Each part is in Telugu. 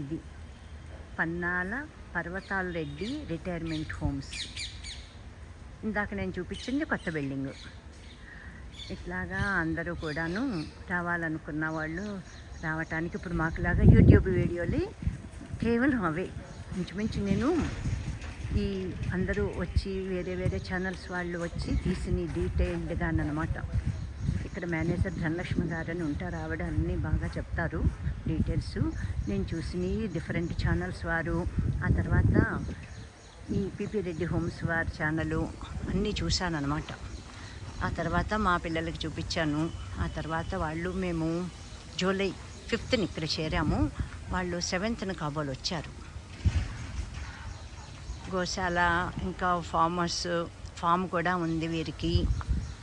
ఇది పన్నాల పర్వతాల రెడ్డి రిటైర్మెంట్ హోమ్స్. ఇందాక నేను చూపించింది కొత్త బిల్డింగ్. ఇట్లాగా అందరూ కూడాను రావాలనుకున్న వాళ్ళు రావటానికి ఇప్పుడు మాకులాగా యూట్యూబ్ వీడియోలు కేవలం అవే. ఇంచుమించు నేను ఈ అందరూ వచ్చి వేరే వేరే ఛానల్స్ వాళ్ళు వచ్చి తీసిన డీటెయిల్డ్గా అనమాట ఇక్కడ మేనేజర్ ధనలక్ష్మి గారు అని ఉంటారు. ఆవిడ అన్నీ బాగా చెప్తారు డీటెయిల్స్. నేను చూసినవి డిఫరెంట్ ఛానల్స్ వారు. ఆ తర్వాత ఈ పిపి రెడ్డి హోమ్స్ వారి ఛానల్ అన్నీ చూశాను అనమాట ఆ తర్వాత మా పిల్లలకి చూపించాను. ఆ తర్వాత వాళ్ళు మేము జూలై ఫిఫ్త్ని ఇక్కడ చేరాము. వాళ్ళు సెవెంత్న కాబోలు వచ్చారు. గోశాల ఇంకా ఫార్మర్స్ ఫామ్ కూడా ఉంది వీరికి.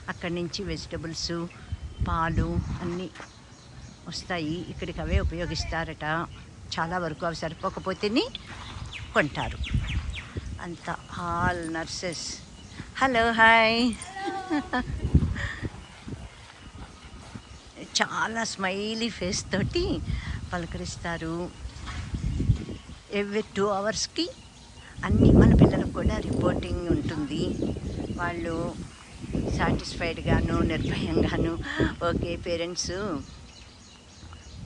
అక్కడి నుంచి వెజిటబుల్స్ పాలు అన్నీ వస్తాయి. ఇక్కడికి అవే ఉపయోగిస్తారట. చాలా వరకు అవి సరిపోకపోతేనే కొంటారు. అంత ఆల్ నర్సెస్. Hello hi. చాలా స్మైలీ ఫేస్ తోటి పలకరిస్తారు. ఎవ్రీ టూ అవర్స్కి అన్నీ మన పిల్లలకు కూడా రిపోర్టింగ్ ఉంటుంది. వాళ్ళు సాటిస్ఫైడ్గాను నిర్భయంగాను. Okay parents.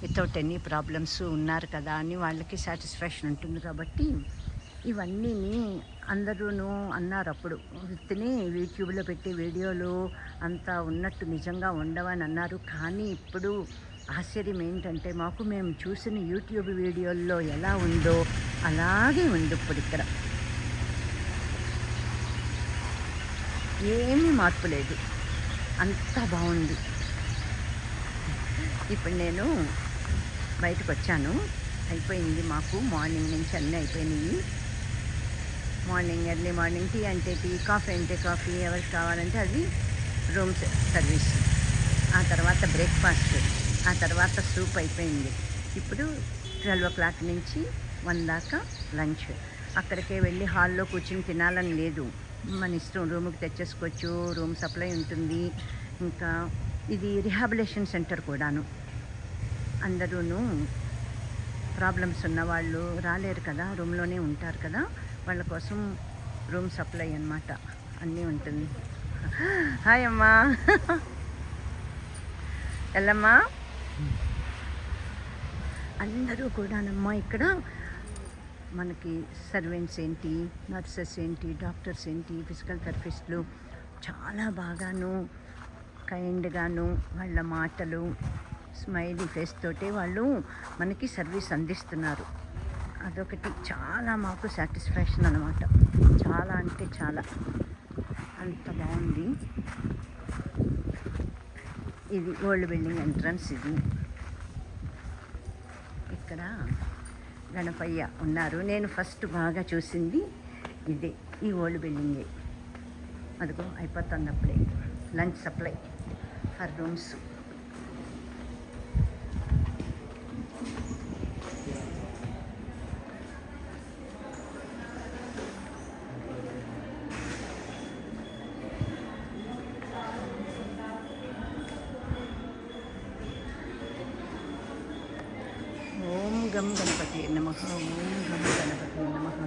Without any problems ఉన్నారు కదా అని వాళ్ళకి సాటిస్ఫాక్షన్ ఉంటుంది కాబట్టి ఇవన్నీ అందరూను అన్నారు అప్పుడు విత్ని యూట్యూబ్లో పెట్టే వీడియోలు అంతా ఉన్నట్టు నిజంగా ఉండవని అన్నారు. కానీ ఇప్పుడు ఆశ్చర్యం ఏంటంటే మాకు మేము చూసిన యూట్యూబ్ వీడియోల్లో ఎలా ఉందో అలాగే ఉంది ఇప్పుడు ఇక్కడ ఏమీ మార్పు లేదు. అంతా బాగుంది. ఇప్పుడు నేను బయటకు వచ్చాను అయిపోయింది మాకు మార్నింగ్ నుంచి అన్నీ అయిపోయినాయి. మార్నింగ్ ఎర్లీ మార్నింగ్ టీ అంటే టీ కాఫీ అంటే కాఫీ ఎవరికి కావాలంటే అది రూమ్ సర్వీస్. ఆ తర్వాత బ్రేక్ఫాస్ట్ ఆ తర్వాత సూప్ అయిపోయింది. ఇప్పుడు ట్వెల్వ్ ఓ క్లాక్ నుంచి వన్ దాకా లంచ్. అక్కడికే వెళ్ళి హాల్లో కూర్చుని తినాలని లేదు. మన ఇష్టం రూమ్కి తెచ్చేసుకోవచ్చు రూమ్ సప్లై ఉంటుంది. ఇంకా ఇది రిహాబిలేషన్ సెంటర్ కూడాను. అందరూను ప్రాబ్లమ్స్ ఉన్న వాళ్ళు రాలేరు కదా రూమ్లోనే ఉంటారు కదా వాళ్ళ కోసం రూమ్ సప్లై అన్నమాట. అన్నీ ఉంటుంది. హాయ్ అమ్మా. ఎల్లమ్మా. అందరూ కూడానమ్మా ఇక్కడ మనకి సర్వెంట్స్ ఏంటి నర్సెస్ ఏంటి డాక్టర్స్ ఏంటి ఫిజికల్ థెరపిస్టులు చాలా బాగాను కైండ్గాను వాళ్ళ మాటలు స్మైలీ ఫేస్ తోటే వాళ్ళు మనకి సర్వీస్ అందిస్తున్నారు. అదొకటి చాలా మాకు సాటిస్ఫాక్షన్ అనమాట చాలా అంటే చాలా. అంత బాగుంది. ఇది ఓల్డ్ బిల్డింగ్ ఎంట్రన్స్ ఇది. ఇక్కడ గణపయ్య ఉన్నారు. నేను ఫస్ట్ బాగా చూసింది ఇదే ఈ ఓల్డ్ బిల్డింగే. అదిగో అయిపోతుంది అప్పుడే లంచ్ సప్లై ఫర్ రూమ్స్. ಗಂ ಗಣಪತಿಯೇ ನಮಃ ಓಂ ಗಂ ಗಣಪತಿಯೇ ನಮಃ